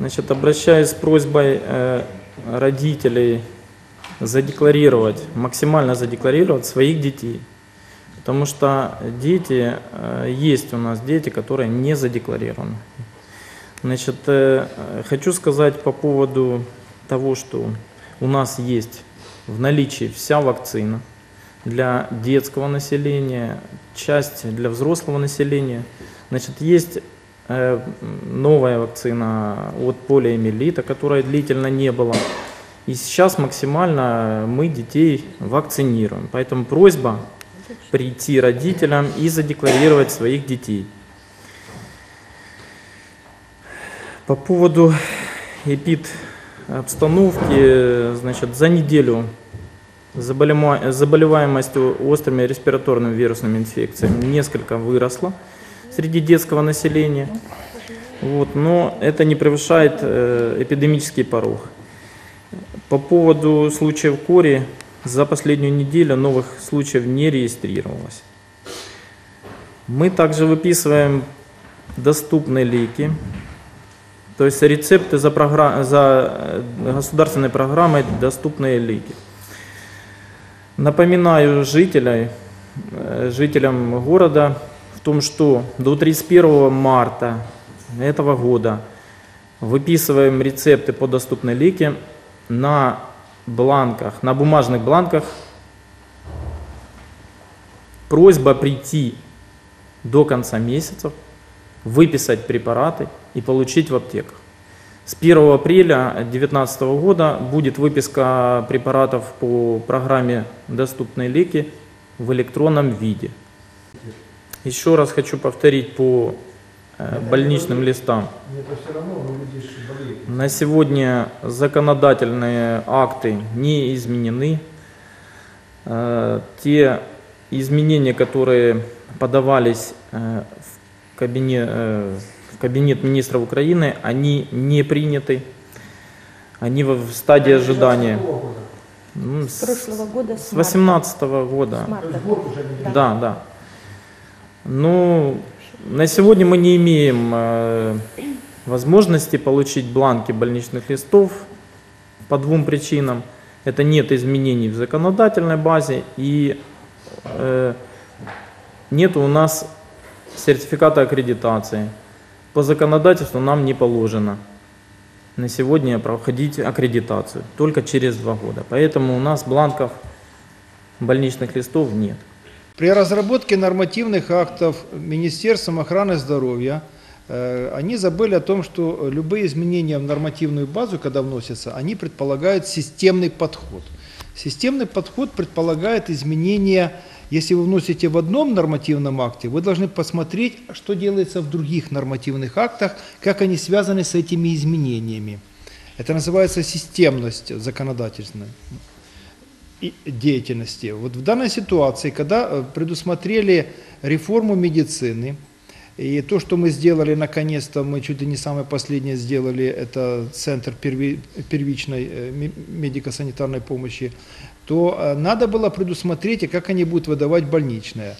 Значит, обращаюсь с просьбой э, родителей задекларировать, максимально задекларировать своих детей. Потому что дети, э, есть у нас дети, которые не задекларированы. Значит, э, хочу сказать по поводу того, что у нас есть в наличии вся вакцина для детского населения, часть для взрослого населения. Значит, есть новая вакцина от полиомиелита, которой длительно не было. И сейчас максимально мы детей вакцинируем. Поэтому просьба прийти родителям и задекларировать своих детей. По поводу эпид обстановки, значит, за неделю заболеваемость острыми респираторными вирусными инфекциями несколько выросла среди детского населения. Вот, но это не превышает э, эпидемический порог. По поводу случаев кори за последнюю неделю новых случаев не регистрировалось. Мы также выписываем доступные леки, то есть рецепты за, программ, за э, государственной программой доступные леки. Напоминаю жителей, э, жителям города том, что до 31 марта этого года выписываем рецепты по доступной леке на бланках, на бумажных бланках просьба прийти до конца месяца, выписать препараты и получить в аптеках. С 1 апреля 2019 года будет выписка препаратов по программе «Доступные леки» в электронном виде. Еще раз хочу повторить по э, больничным листам. На сегодня законодательные акты не изменены. Э, те изменения, которые подавались э, в кабинет, в кабинет министров Украины, они не приняты. Они в стадии ожидания. Ну, с прошлого года, с 18 года. С марта. Да, да. Ну, на сегодня мы не имеем возможности получить бланки больничных листов по двум причинам. Это нет изменений в законодательной базе и э, нет у нас сертификата аккредитации. По законодательству нам не положено на сегодня проходить аккредитацию, только через два года. Поэтому у нас бланков больничных листов нет. При разработке нормативных актов Министерством охраны здоровья – Э, они забыли о том, что любые изменения в нормативную базу, когда вносятся, они предполагают системный подход. Системный подход предполагает изменения, если вы вносите в одном нормативном акте, вы должны посмотреть, что делается в других нормативных актах, как они связаны с этими изменениями. Это называется системность законодательной деятельности. Вот в данной ситуации, когда э, предусмотрели реформу медицины, и то, что мы сделали наконец-то, мы чуть ли не самое последнее сделали, это центр первичной э, медико-санитарной помощи, то э, надо было предусмотреть, как они будут выдавать больничное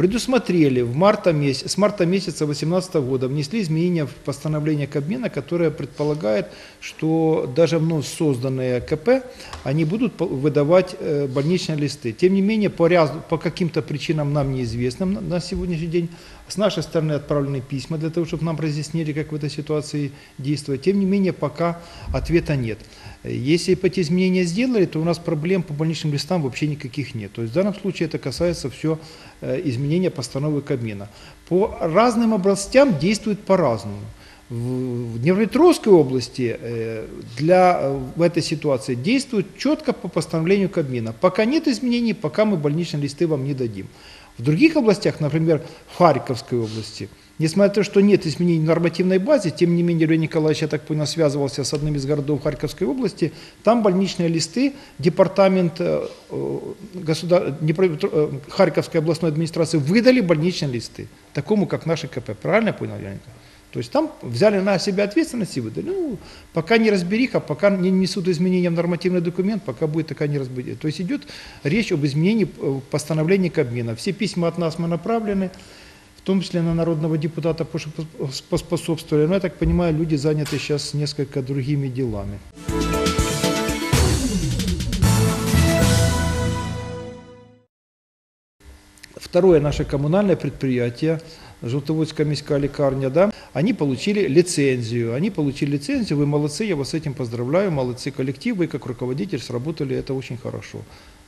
предусмотрели в марта месяц, с марта месяца 2018 года, внесли изменения в постановление Кабмина, которое предполагает, что даже вновь созданные КП, они будут выдавать э, больничные листы. Тем не менее, по, ряд, по каким-то причинам нам неизвестным на сегодняшний день, с нашей стороны отправлены письма для того, чтобы нам разъяснили, как в этой ситуации действовать. Тем не менее, пока ответа нет. Если бы эти изменения сделали, то у нас проблем по больничным листам вообще никаких нет. То есть в данном случае это касается все э, изменения постановы Кабмина. По разным областям действует по-разному. В Днепропетровской области э, для, э, в этой ситуации действует четко по постановлению Кабмина. Пока нет изменений, пока мы больничные листы вам не дадим. В других областях, например, в Харьковской области – Несмотря на то, что нет изменений в нормативной базе, тем не менее Леонид Николаевич, я так понял, связывался с одним из городов Харьковской области, там больничные листы, департамент э, государ... Э, Харьковской областной администрации выдали больничные листы, такому, как наши КП. Правильно понял, Леонид То есть там взяли на себя ответственность и выдали. Ну, пока не разбериха, пока не несут изменения в нормативный документ, пока будет такая неразбериха. То есть идет речь об изменении э, постановления Кабмина. Все письма от нас мы направлены. в том числе на народного депутата пош- поспособствовали. Но я так понимаю, люди заняты сейчас несколько другими делами. Второе наше коммунальное предприятие, Желтоводская міська лекарня, да, они получили лицензию. Они получили лицензию, вы молодцы, я вас с этим поздравляю, молодцы коллектив, вы как руководитель сработали, это очень хорошо.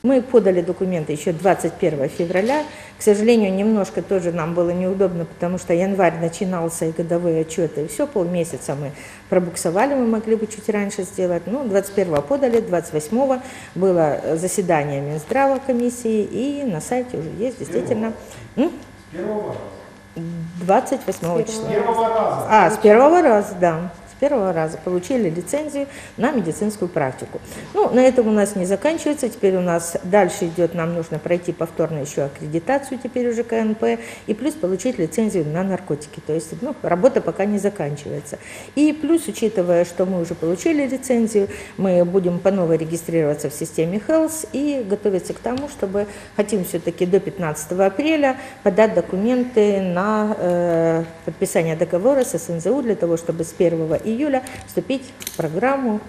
Мы подали документы еще 21 февраля. К сожалению, немножко тоже нам было неудобно, потому что январь начинался и годовые отчеты. И все, полмесяца мы пробуксовали, мы могли бы чуть раньше сделать. Ну, 21 подали, 28 было заседание Минздрава комиссии, и на сайте уже есть действительно... М? 28 числа. А, с первого раза, да. Первого раза получили лицензию на медицинскую практику. Ну, на этом у нас не заканчивается. Теперь у нас дальше идет, нам нужно пройти повторно еще аккредитацию теперь уже КНП и плюс получить лицензию на наркотики. То есть, ну, работа пока не заканчивается. И плюс, учитывая, что мы уже получили лицензию, мы будем по новой регистрироваться в системе Health и готовиться к тому, чтобы хотим все-таки до 15 апреля подать документы на э, подписание договора с СНЗУ для того, чтобы с 1 июля вступить в программу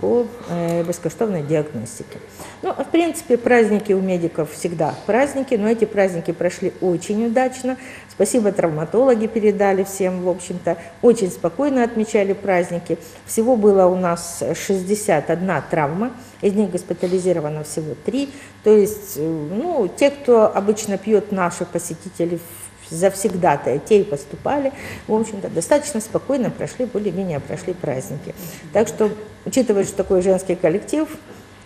по э, бескоштовной диагностике. Ну, в принципе, праздники у медиков всегда праздники, но эти праздники прошли очень удачно. Спасибо, травматологи передали всем, в общем-то, очень спокойно отмечали праздники. Всего было у нас 61 травма, из них госпитализировано всего 3. То есть, э, ну, те, кто обычно пьет наши посетители завсегдатые, те и поступали, в общем-то, достаточно спокойно прошли, более-менее прошли праздники. Так что, учитывая, что такой женский коллектив,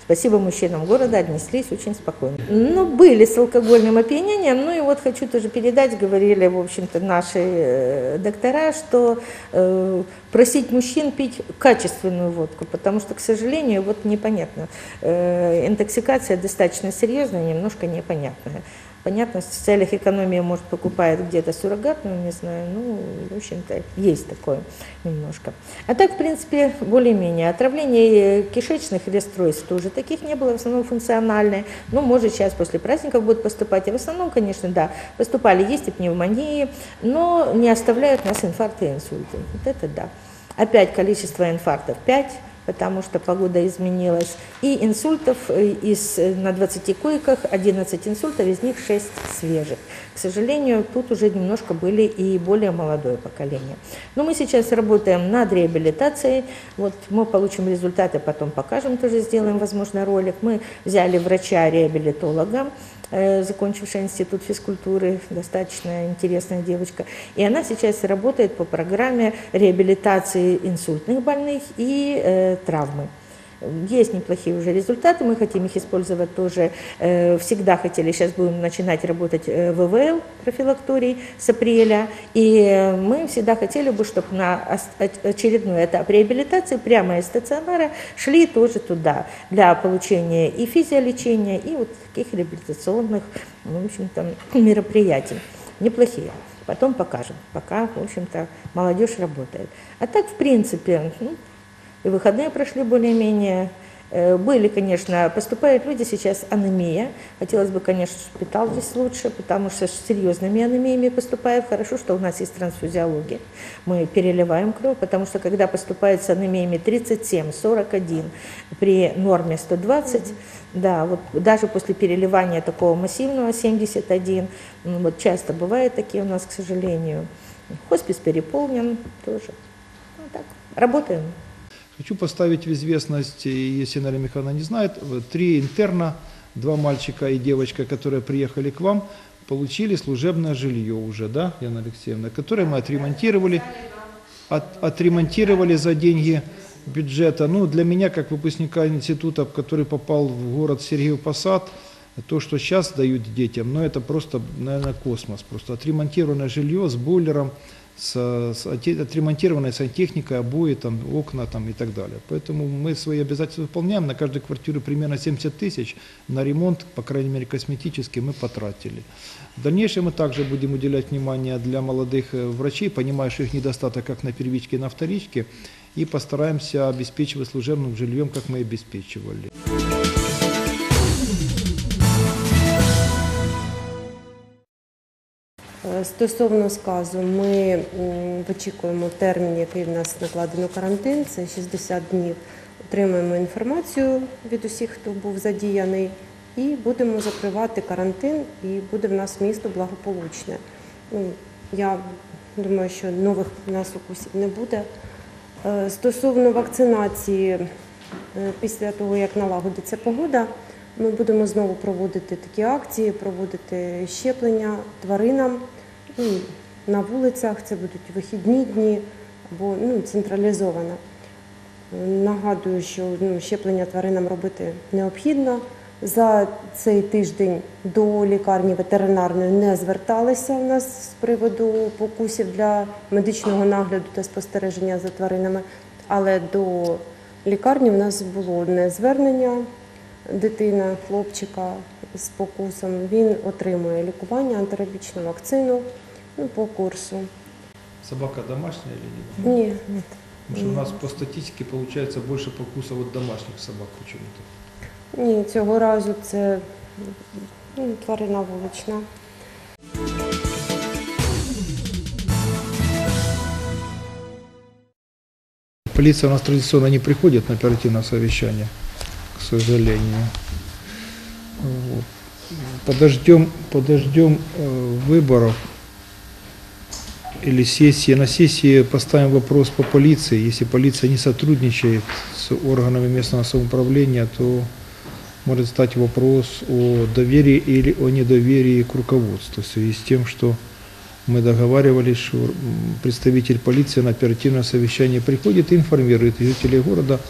Спасибо мужчинам города, отнеслись очень спокойно. Ну, были с алкогольным опьянением, ну и вот хочу тоже передать, говорили, в общем-то, наши э, доктора, что э, просить мужчин пить качественную водку, потому что, к сожалению, вот непонятно, э, интоксикация достаточно серьезная, немножко непонятная. Понятно, в целях экономии, может, покупает где-то суррогатную, не знаю, ну, в общем-то, есть такое немножко. А так, в принципе, более-менее. Отравление кишечных расстройств тоже таких не было, в основном функциональные. Ну, может, сейчас после праздников будут поступать. А в основном, конечно, да, поступали, есть и пневмонии, но не оставляют нас инфаркты и инсульты. Вот это да. Опять количество инфарктов 5, потому что погода изменилась. И инсультов э, из, э, на 20 койках 11 инсультов, из них 6 свежих. К сожалению, тут уже немножко были и более молодое поколение. Но мы сейчас работаем над реабилитацией. Вот мы получим результаты, потом покажем, тоже сделаем, возможно, ролик. Мы взяли врача-реабилитолога, Э, закончившая институт физкультуры, достаточно интересная девочка. И она сейчас работает по программе реабилитации инсультных больных и травмы. Есть неплохие уже результаты, мы хотим их использовать тоже. Э, всегда хотели, сейчас будем начинать работать э, в ВВЛ профилакторий с апреля. И мы всегда хотели бы, чтобы на очередной этап реабилитации прямо из стационара шли тоже туда для получения и физиолечения, и вот таких реабилитационных, в общем-то, мероприятий. Неплохие. Потом покажем. Пока, в общем-то, молодежь работает. А так, в принципе, ну, и выходные прошли более-менее. Э, были, конечно, поступают люди сейчас анемия. Хотелось бы, конечно, шпитал здесь лучше, потому что с серьезными анемиями поступают. Хорошо, что у нас есть трансфузиология. Мы переливаем кровь, потому что когда поступает с анемиями 37, 41 при норме 120, mm-hmm. да, вот даже после переливания такого массивного 71, вот часто бывают такие у нас, к сожалению. Хоспис переполнен тоже. Ну, так, работаем. Хочу поставить в известность, если Наталья Михайловна не знает, три интерна, два мальчика и девочка, которые приехали к вам, получили служебное жилье уже, да, Яна Алексеевна, которое мы отремонтировали, от, отремонтировали за деньги бюджета. Ну, для меня, как выпускника института, который попал в город Сергеев Посад, то, что сейчас дают детям, ну, это просто, наверное, космос. Просто отремонтированное жилье с бойлером, с, с отремонтированной сантехникой, обои, там, окна там, и так далее. Поэтому мы свои обязательства выполняем. На каждую квартиру примерно 70 тысяч. На ремонт, по крайней мере, косметический мы потратили. В дальнейшем мы также будем уделять внимание для молодых э, врачей, понимающих их недостаток как на первичке, на вторичке, и постараемся обеспечивать служебным жильем, как мы обеспечивали. Стосовно сказу, ми вичікуємо термін, який в нас накладено карантин, це 60 днів. Отримуємо інформацію від усіх, хто був задіяний, і будемо закривати карантин, і буде в нас місто благополучне. Ну, я думаю, що нових у нас укусів не буде. Е, Стосовно вакцинації, е, після того, як налагодиться погода, ми будемо знову проводити такі акції, проводити щеплення тваринам ну, на вулицях. Це будуть вихідні дні або ну, централізовано. Нагадую, що ну, щеплення тваринам робити необхідно. За цей тиждень до лікарні ветеринарної не зверталися у нас з приводу покусів для медичного нагляду та спостереження за тваринами. Але до лікарні в нас було одне звернення дитина, хлопчика з покусом. Він отримує лікування, антирабічну вакцину ну, по курсу. Собака домашняя или нет? Ні, Потому что у нас по статистике получается больше покусов от домашних собак почему-то. ні, цього разу це ну, тварина вулична. Полиция у нас традиционно не приходит на оперативное совещание, к сожалению. Вот. Подождем, подождем э, выборов или сессии. На сессии поставим вопрос по полиции. Если полиция не сотрудничает с органами местного самоуправления, то может стать вопрос о доверии или о недоверии к руководству в связи с тем, что мы договаривались, что представитель полиции на оперативное совещание приходит и информирует жителей города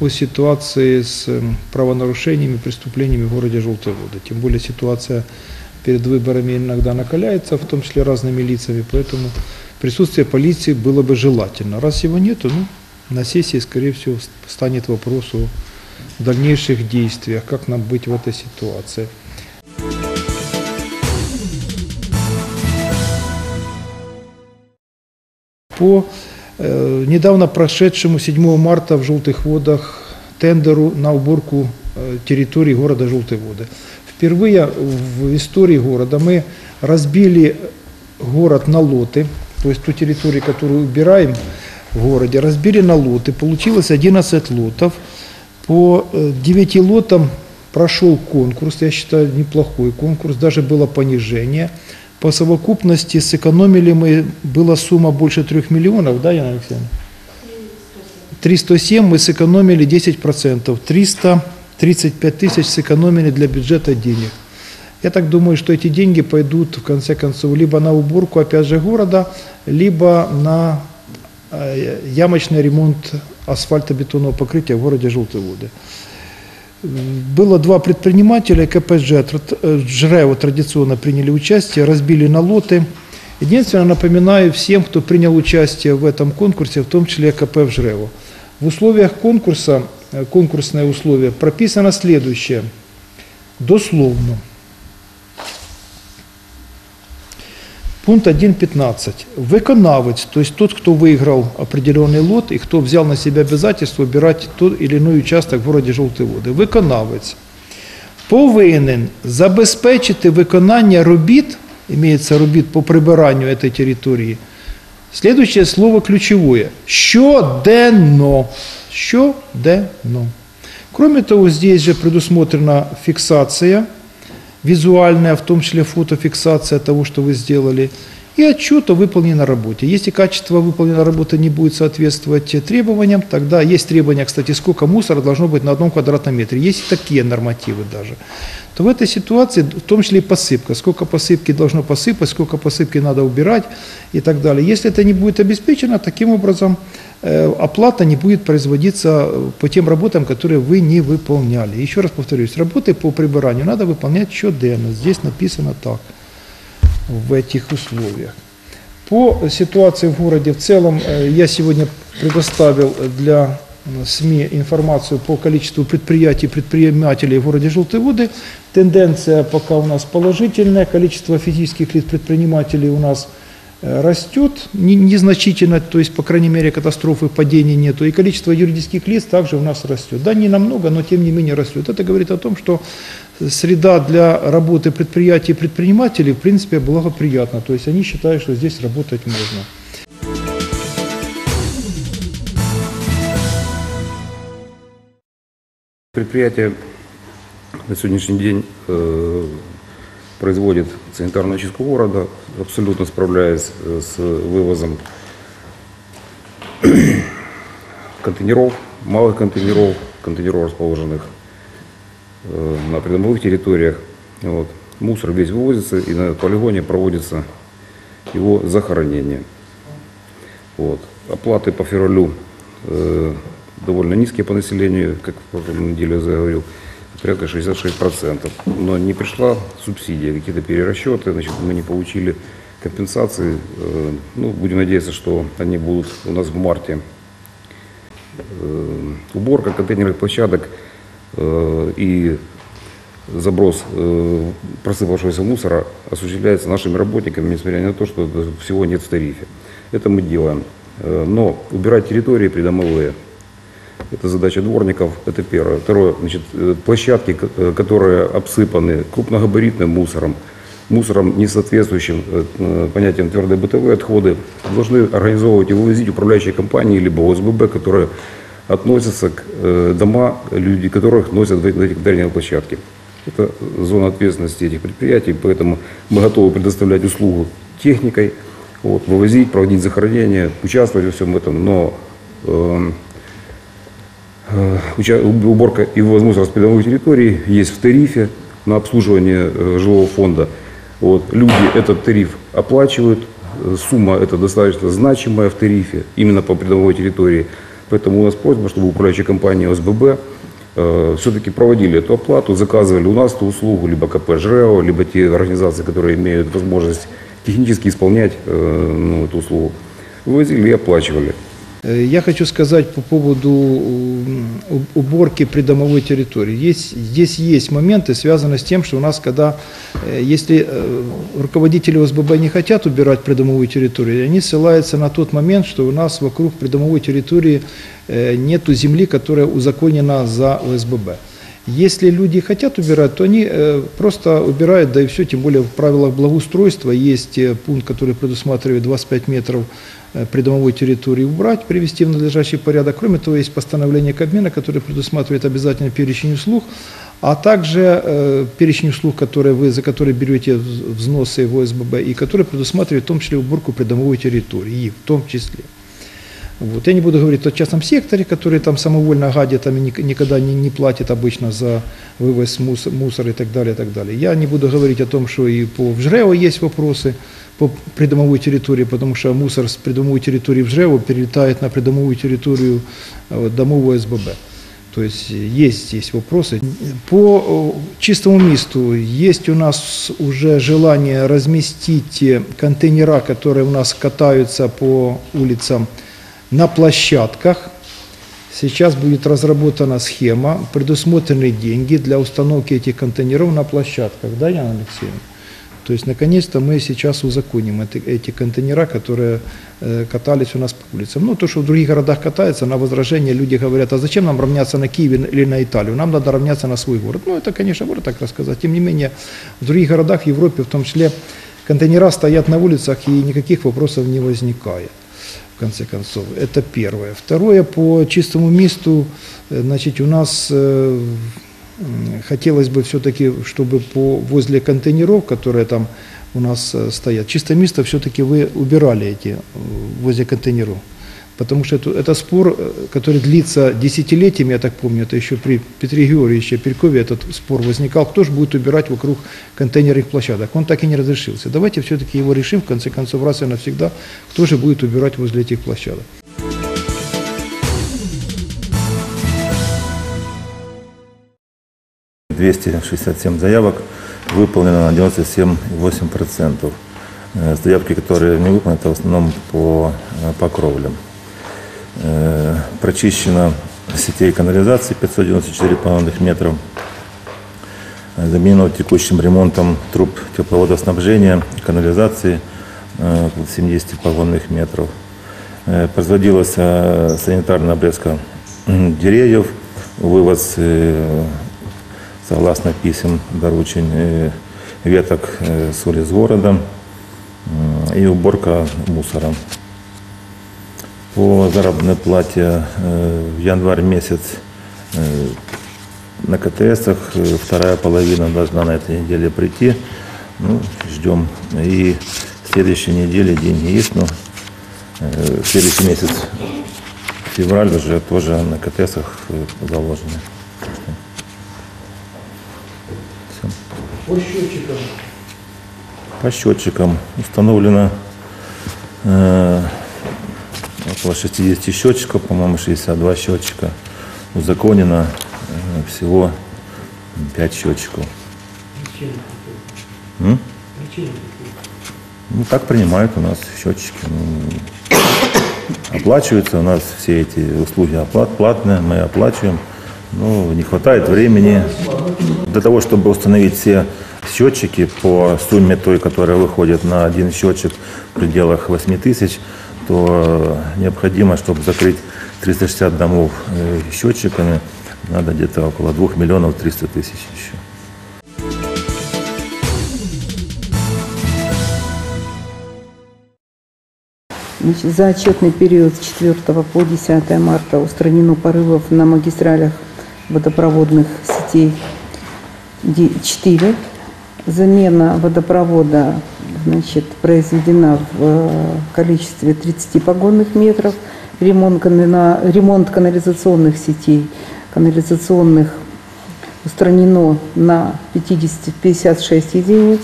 о ситуации с правонарушениями, преступлениями в городе Желтые воды. Тем более ситуация перед выборами иногда накаляется, в том числе разными лицами, поэтому присутствие полиции было бы желательно. Раз его нету, ну, на сессии, скорее всего, ст- станет вопрос о дальнейших действиях, как нам быть в этой ситуации. По э, недавно прошедшему 7 марта в Желтых водах тендеру на уборку э, территории города Желтые воды. Впервые в истории города мы разбили город на лоты, то есть ту территорию, которую убираем в городе, разбили на лоты. Получилось 11 лотов. По э, 9 лотам прошел конкурс, я считаю, неплохой конкурс, даже было понижение. По совокупности сэкономили мы, была сумма больше 3 миллионов, да, Яна Алексеевна? 307 мы сэкономили 10%, 335 тысяч сэкономили для бюджета денег. Я так думаю, что эти деньги пойдут в конце концов либо на уборку опять же города, либо на э, ямочный ремонт асфальтобетонного покрытия в городе Желтые воды. Было два предпринимателя, КПЖ, тр- э, Жрево традиционно приняли участие, разбили на лоты. Единственное, напоминаю всем, кто принял участие в этом конкурсе, в том числе КП в Жрево. В условиях конкурса, э, конкурсное условие, прописано следующее, дословно. Пункт 1.15. Виконавець, то есть тот, кто выиграл определенный лот и кто взял на себя обязательство убирать тот или иной участок в городі Жовті Води. Виконавець повинен забезпечити виконання робіт, імеється робіт по прибиранню цієї території. Следующее слово ключевое. Щоденно. Щоденно. Кроме того, здесь же предусмотрена фиксация визуальная, в том числе фотофиксация того, что вы сделали, и отчет о выполненной работе. Если качество выполненной работы не будет соответствовать требованиям, тогда есть требования, кстати, сколько мусора должно быть на одном квадратном метре. Есть такие нормативы даже. То в этой ситуации, в том числе и посыпка, сколько посыпки должно посыпать, сколько посыпки надо убирать и так далее. Если это не будет обеспечено, таким образом э, оплата не будет производиться э, по тем работам, которые вы не выполняли. Еще раз повторюсь, работы по прибиранию надо выполнять щоденно. Здесь написано так, в этих условиях. По ситуации в городе в целом, э, я сегодня предоставил для СМИ информацию по количеству предприятий, предпринимателей в городе Желтые Воды. Тенденция пока у нас положительная, количество физических лиц предпринимателей у нас растет не- незначительно, то есть, по крайней мере, катастрофы, падений нету, и количество юридических лиц также у нас растет. Да, не намного, но тем не менее растет. Это говорит о том, что среда для работы предприятий и предпринимателей, в принципе, благоприятна. То есть они считают, что здесь работать можно. Предприятие на сегодняшний день э, производит санитарную очистку города, абсолютно справляясь э, с вывозом контейнеров, малых контейнеров, контейнеров, расположенных э, на придомовых территориях. Вот. Мусор весь вывозится, и на полигоне проводится его захоронение. Вот. Оплаты по февралю э, довольно низкие по населению, как в прошлом неделе я говорил, порядка 66%. Но не пришла субсидия, какие-то перерасчеты, значит, мы не получили компенсации. Э, ну, будем надеяться, что они будут у нас в марте. Э, уборка контейнерных площадок э, и заброс просыпавшегося мусора осуществляется нашими работниками, несмотря на то, что всего нет в тарифе. Это мы делаем. Но убирать территории придомовые – это задача дворников, это первое. Второе, значит, э, площадки, э, которые обсыпаны крупногабаритным мусором, мусором, не соответствующим э, понятиям твердые бытовые отходы, должны организовывать и вывозить управляющие компании, либо ОСББ, которые относятся к дома, люди которых носят в эти в эти контейнерные площадки. Это зона ответственности этих предприятий, поэтому мы готовы предоставлять услугу техникой, вот, вывозить, проводить захоронение, участвовать во всем этом, но э, уборка и с придомовых территорий есть в тарифе на обслуживание э, жилого фонда. Вот, люди этот тариф оплачивают, э, сумма это достаточно значимая в тарифе, именно по придомовой территории. Поэтому у нас просьба, чтобы управляющая компания ОСББ все-таки проводили эту оплату, заказывали у нас эту услугу, либо КП ЖРЭО, либо те организации, которые имеют возможность технически исполнять э, ну, эту услугу, вывозили и оплачивали. Э, Я хочу сказать по поводу уборки придомовой территории. Есть, здесь есть моменты, связанные с тем, что у нас, когда, э, если э, руководители ОСББ не хотят убирать придомовую территорию, они ссылаются на тот момент, что у нас вокруг придомовой территории нету земли, которая узаконена за ОСББ. Если люди хотят убирать, то они просто убирают, да и все, тем более в правилах благоустройства есть пункт, который предусматривает 25 метров придомовой территории убрать, привести в надлежащий порядок. Кроме того, есть постановление Кабмина, которое предусматривает обязательно перечень услуг, а также э, перечень услуг, которые вы, за которые берете вз- взносы в ОСББ, и которые предусматривают в том числе уборку придомовой территории, и в том числе. Вот. Я не буду говорить о частном секторе, который там самовольно гадит, там и ник- никогда не, не платит обычно за вывоз мус- мусора и так далее, и так далее. Я не буду говорить о том, что и по ВЖРЭО есть вопросы по придомовой территории, потому что мусор с придомовой территории ВЖРЭО перелетает на придомовую территорию э, домов ОСББ. То есть э, есть здесь вопросы. По э, чистому месту есть у нас уже желание разместить э, контейнера, которые у нас катаются по улицам на площадках. Сейчас будет разработана схема, предусмотрены деньги для установки этих контейнеров на площадках. Да, Яна Алексеевна? То есть, наконец-то мы сейчас узаконим эти, эти контейнера, которые э, катались у нас по улицам. Ну, то, что в других городах катаются, на возражение люди говорят, а зачем нам равняться на Киев или на Италию? Нам надо равняться на свой город. Ну, это, конечно, можно так рассказать. Тем не менее, в других городах, в Европе в том числе, контейнера стоят на улицах и никаких вопросов не возникает в конце концов. Это первое. Второе, по чистому месту, э, значит, у нас э, хотелось бы все-таки, чтобы по, возле контейнеров, которые там у нас э, стоят, чистое место все-таки вы убирали эти э, возле контейнеров. Потому что это, это спор, э, который длится десятилетиями, я так помню, это еще при Петре Георгиевиче Перкове этот спор возникал, кто же будет убирать вокруг контейнерных площадок. Он так и не разрешился. Давайте все-таки его решим, в конце концов, раз и навсегда, кто же будет убирать возле этих площадок. – 267 заявок, выполнено на 97,8%. Э, Заявки, которые не выполнены, это в основном по, э, по кровлям. Э, Прочищено сетей канализации 594 полных метров. Э, Заменено текущим ремонтом труб тепловодоснабжения, канализации э, около 70 погонных метров. Э, Производилась э, санитарная обрезка деревьев, вывоз э, согласно писем доручень э, веток э, с города м, и уборка мусора. По заработной плате э, в январь месяц э, на КТСах э, вторая половина должна на этой неделе прийти. Ну, ждем. И в следующей неделе деньги есть, но в следующий месяц, февраль уже тоже на КТСах э, заложены. По счетчикам. По счетчикам установлено э, около 60 счетчиков, по-моему, 62 счетчика. Узаконено э, всего 5 счетчиков. М? Ну, так принимают у нас счетчики. Ну, оплачиваются у нас все эти услуги оплат, платные, мы оплачиваем. Ну, не хватает времени для того, чтобы установить все счетчики по сумме той, которая выходит на один счетчик в пределах 8 тысяч, то необходимо, чтобы закрыть 360 домов э, счетчиками, надо где-то около 2 миллионов 300 тысяч еще. Значит, за отчетный период с 4 по 10 марта устранено порывов на магистралях водопроводных сетей 4. Замена водопровода значит, произведена в э, количестве 30 погонных метров. Ремонт, канала- ремонт канализационных сетей, канализационных устранено на 50, 56 единиц.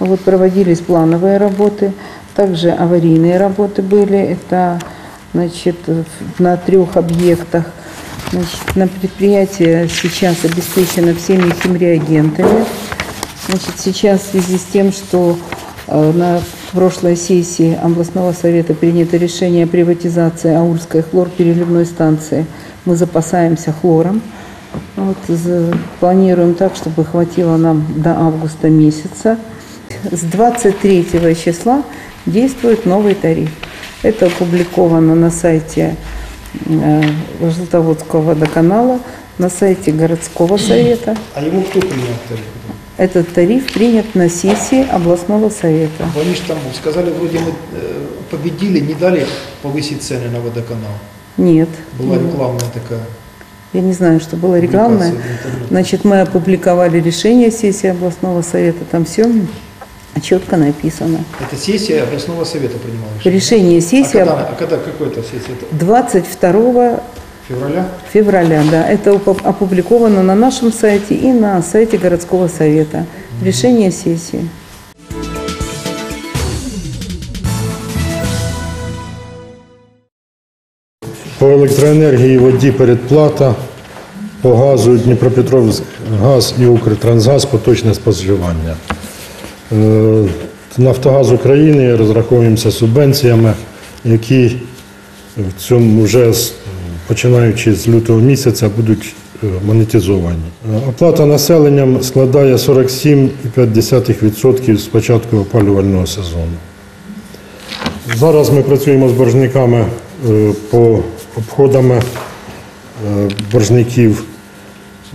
Вот проводились плановые работы, также аварийные работы были. Это значит, на трех объектах. Значит, на предприятие сейчас обеспечено всеми химреагентами. Значит, сейчас в связи с тем, что на прошлой сессии областного совета принято решение о приватизации Аульской хлорпереливной станции, мы запасаемся хлором. Вот, планируем так, чтобы хватило нам до августа месяца. С 23 числа действует новый тариф. Это опубликовано на сайте э, Желтоводского водоканала, на сайте городского совета. А его кто принял тариф? Этот тариф принят на сессии областного совета. Они же там сказали, вроде мы э, победили, не дали повысить цены на водоканал. Нет. Была рекламная такая. Я не знаю, что было рекламное. Значит, мы опубликовали решение сессии областного совета. Там все четко написано. Это сессия областного совета принимала решение. Решение А сессии когда, а когда какой это сессия? Это 22 февраля? февраля, да. Это опу- опубликовано на нашем сайте и на сайте городского совета. Решение сессии. По електроенергії, воді передплата, по газу Дніпропетровськ газ і Укртрансгаз поточне споживання. Е, Нафтогаз України розраховуємося субвенціями, які в цьому вже з- починаючи з лютого місяця будуть е, монетизовані. Е, Оплата населенням складає 47,5% з початку опалювального сезону. Зараз ми працюємо з боржниками е, по обходами боржників.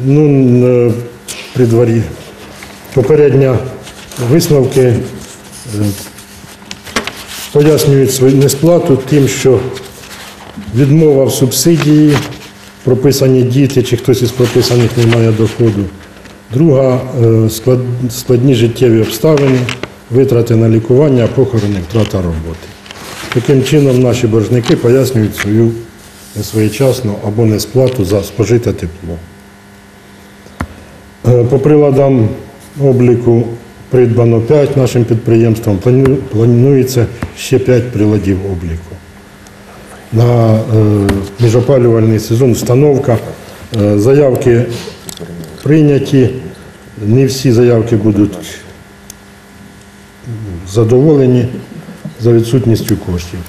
Ну, при дворі. Попередня висновки пояснюють свою несплату тим, що відмова в субсидії, прописані діти чи хтось із прописаних не має доходу. Друга е, складні життєві обставини, витрати на лікування, похорони, втрата роботи. Таким чином наші боржники пояснюють свою несвоєчасну або несплату за спожите тепло. Е, По приладам обліку придбано 5 нашим підприємствам, планується ще 5 приладів обліку. На е, міжопалювальний сезон установка. Е, Заявки прийняті, не всі заявки будуть задоволені за відсутністю коштів.